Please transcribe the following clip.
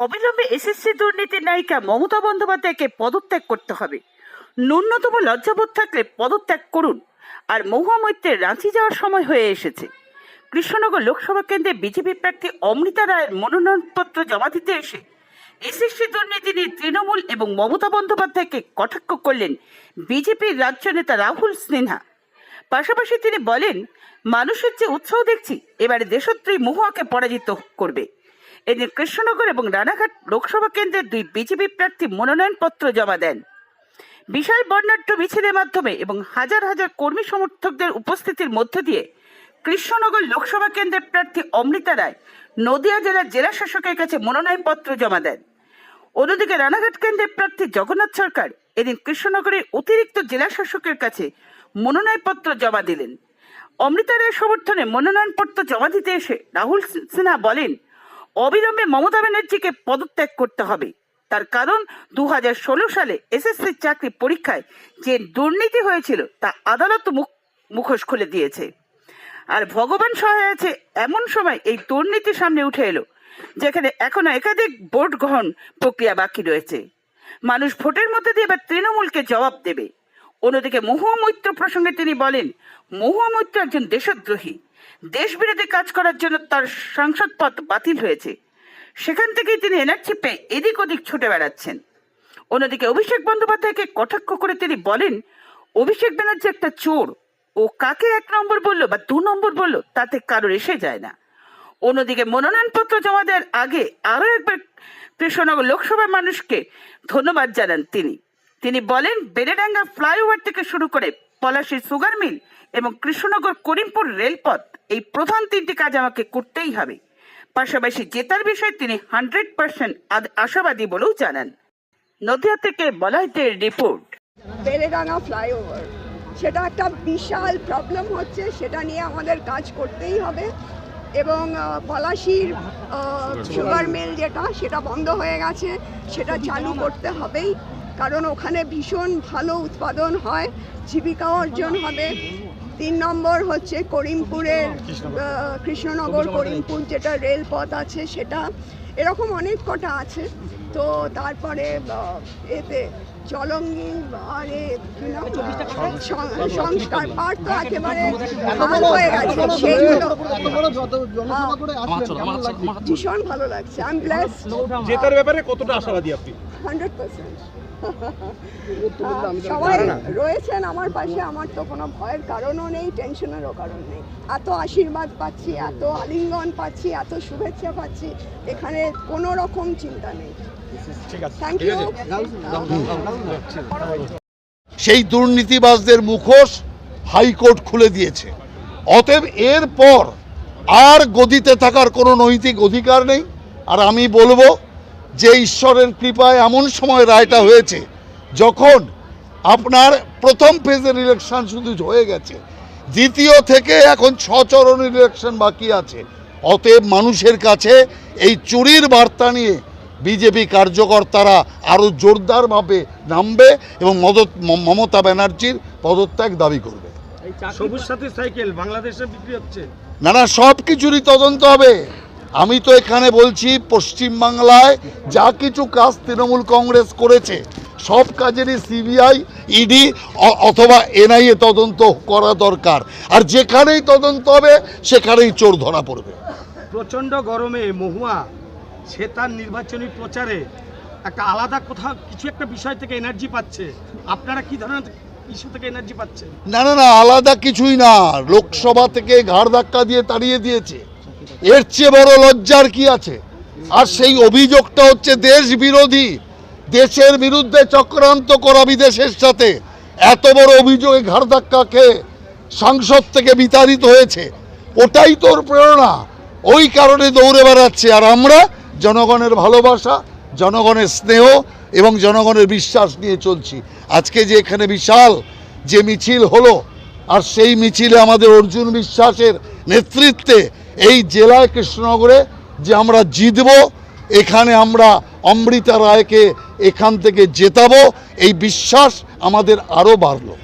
অবিলম্বে এসএসসি দুর্নীতির নায়িকা মমতা বন্দ্যোপাধ্যায়কে পদত্যাগ করতে হবে। ন্যূনতম লজ্জাবোধ থাকলে পদত্যাগ করুন। আর মহুয়া মৈত্রের রাঁচি যাওয়ার সময় হয়ে এসেছে। কৃষ্ণনগর লোকসভা কেন্দ্রে বিজেপি প্রার্থী অমৃতা রায়ের মনোনয়নপত্র জমা দিতে এসে এসএসসি দুর্নীতি নিয়ে তৃণমূল এবং মমতা বন্দ্যোপাধ্যায়কে কটাক্ষ করলেন বিজেপির রাজ্য নেতা রাহুল সিনহা। পাশাপাশি তিনি বলেন, মানুষের যে উৎসাহ দেখছি, এবারে দেশত্রী মহুয়াকে পরাজিত করবে। এদিন কৃষ্ণনগর এবং রানাঘাট লোকসভা কেন্দ্রের দুই বিজেপি প্রার্থী মনোনয়নপত্র জমা দেন। বিশাল বর্ণাঢ্য মিছিলের মাধ্যমে এবং হাজার হাজার কর্মী সমর্থকদের উপস্থিতির মধ্য দিয়ে কৃষ্ণনগর লোকসভা কেন্দ্রের প্রার্থী অমৃতা রায় নদিয়া জেলার জেলা শাসকের কাছে মনোনয়নপত্র জমা দেন। অন্যদিকে রানাঘাট কেন্দ্রের প্রার্থী জগন্নাথ সরকার এদিন কৃষ্ণনগরের অতিরিক্ত জেলা শাসকের কাছে মনোনয়নপত্র জমা দিলেন। অমৃতা রায়ের সমর্থনে মনোনয়নপত্র জমা দিতে এসে রাহুল সিনহা বলেন অবিলম্বে মমতা ব্যানার্জিকে পদত্যাগ করতে হবে। তার কারণ দু হাজার ষোলো সালে এসএসসি চাকরি পরীক্ষায় যে দুর্নীতি হয়েছিল, তা আদালত মুখ, মুখোশ খুলে দিয়েছে। আর ভগবান সহায় আছে এমন সময় এই দুর্নীতি সামনে উঠে এলো, যেখানে এখনও একাধিক ভোট গ্রহণ প্রক্রিয়া বাকি রয়েছে। মানুষ ভোটের মধ্যে দিয়ে এবার তৃণমূলকে জবাব দেবে। অন্যদিকে মহুয়ামৈত্র প্রসঙ্গে তিনি বলেন, মহুয়ামৈত্র একজন দেশদ্রোহী। দেশবিরোধী কাজ করার জন্য তার সাংসদ পদ বাতিল হয়েছে। সেখান থেকেই তিনি এনার্জি পেয়ে এদিক ওদিক ছুটে বেড়াচ্ছেন। অন্যদিকে অভিষেক বন্দ্যোপাধ্যায়কে কটাক্ষ করে তিনি বলেন, অভিষেক ব্যানার্জি একটা চোর। ও কাকে এক নম্বর বলল বা দু নম্বর বলল তাতে কারোর এসে যায় না। অন্যদিকে মনোনয়নপত্র জমা দেওয়ার আগে আরও একবার কৃষ্ণনগর লোকসভার মানুষকে ধন্যবাদ জানান তিনি। তিনি বলেন বেড়েডাঙ্গা ফ্লাইওভার থেকে শুরু করে পলাশীর সুগার মিল এবং কৃষ্ণনগর করিমপুর রেলপথ এই প্রধান তিনটি কাজ আমাকে করতেই হবে। পাশাপাশি জেতার বিষয়ে তিনি হান্ড্রেড পার্সেন্ট আশাবাদী বলেও জানান। নদিয়া থেকে বলাইতের রিপোর্ট। বেলেডাঙ্গা ফ্লাইওভার সেটা একটা বিশাল প্রবলেম হচ্ছে সেটা নিয়ে আমাদের কাজ করতেই হবে। এবং পলাশির সুগার মিল যেটা সেটা বন্ধ হয়ে গেছে সেটা চালু করতে হবেই। কারণ ওখানে ভীষণ ভালো উৎপাদন হয় জীবিকা অর্জন হবে। তিন নম্বর হচ্ছে করিমপুরের কৃষ্ণনগর করিমপুর যেটা রেলপথ আছে সেটা। এরকম অনেক কটা আছে। তো তারপরে এতে জলঙ্গি আর সংস্কার পার্ট তো একেবারে হাল হয়ে গেছে। সেইগুলো ভীষণ ভালো লাগছে। জেতার ব্যাপারে কতটা আশাবাদী আপনি? Hundred percent. সবাই রয়েছেন আমার পাশে আমার তো কোনো ভয়ের কারণও নেই টেনশনেরও কারণ নেই। এত আশীর্বাদ পাচ্ছি এত আলিঙ্গন পাচ্ছি এত শুভেচ্ছা পাচ্ছি এখানে কোনো রকম চিন্তা নেই। ঠিক আছে। থ্যাংক ইউ সেই দুর্নীতিবাজদের মুখোশ হাইকোর্ট খুলে দিয়েছে। অতএব এরপর আর গদিতে থাকার কোনো নৈতিক অধিকার নেই। আর আমি বলব যে ঈশ্বরের কৃপায় এমন সময় রায়টা হয়েছে যখন আপনার প্রথম ফেজের ইলেকশন শুধু হয়ে গেছে দ্বিতীয় থেকে এখন ছ চরণ ইলেকশন বাকি আছে। অতএব মানুষের কাছে এই চুরির বার্তা নিয়ে বিজেপি কার্যকর্তারা আরও জোরদারভাবে নামবে এবং মমতা ব্যানার্জির পদত্যাগ দাবি করবে। সবুজ সাথী সাইকেল বাংলাদেশে বিক্রি হচ্ছে। না না সব কিছুরই তদন্ত হবে। আমি তো এখানে বলছি পশ্চিমবাংলায় যা কিছু কাজ তৃণমূল কংগ্রেস করেছে সব কাজেরই সিবিআই ইডি অথবা এনআইএ তদন্ত করা দরকার। আর যেখানেই তদন্ত হবে সেখানেই চোর ধরা পড়বে। প্রচণ্ড গরমে মহুয়া সে তার নির্বাচনী প্রচারে একটা আলাদা কোথাও কিছু একটা বিষয় থেকে এনার্জি পাচ্ছে। আপনারা কি ধরনের ইস্যু থেকে এনার্জি পাচ্ছেন? না না না আলাদা কিছুই না। লোকসভা থেকে ঘাড় ধাক্কা দিয়ে তাড়িয়ে দিয়েছে। এর চেয়ে বড় লজ্জার কি আছে? আর সেই অভিযোগটা হচ্ছে দেশ বিরোধী। দেশের বিরুদ্ধে চক্রান্ত করা বিদেশের সাথে। এত বড় অভিযোগে ঘাড় ধাক্কা খেয়ে সাংসদ থেকে বিতাড়িত হয়েছে। ওটাই তোর প্রেরণা। ওই কারণে দৌড়ে বেড়াচ্ছে। আর আমরা জনগণের ভালোবাসা, জনগণের স্নেহ এবং জনগণের বিশ্বাস নিয়ে চলছি। আজকে যে এখানে বিশাল যে মিছিল হলো, আর সেই মিছিলে আমাদের অর্জুন বিশ্বাসের নেতৃত্বে এই জেলায় কৃষ্ণনগরে যে আমরা জিতব, এখানে আমরা অমৃতা রায়কে এখান থেকে জেতাবো, এই বিশ্বাস আমাদের আরও বাড়লো।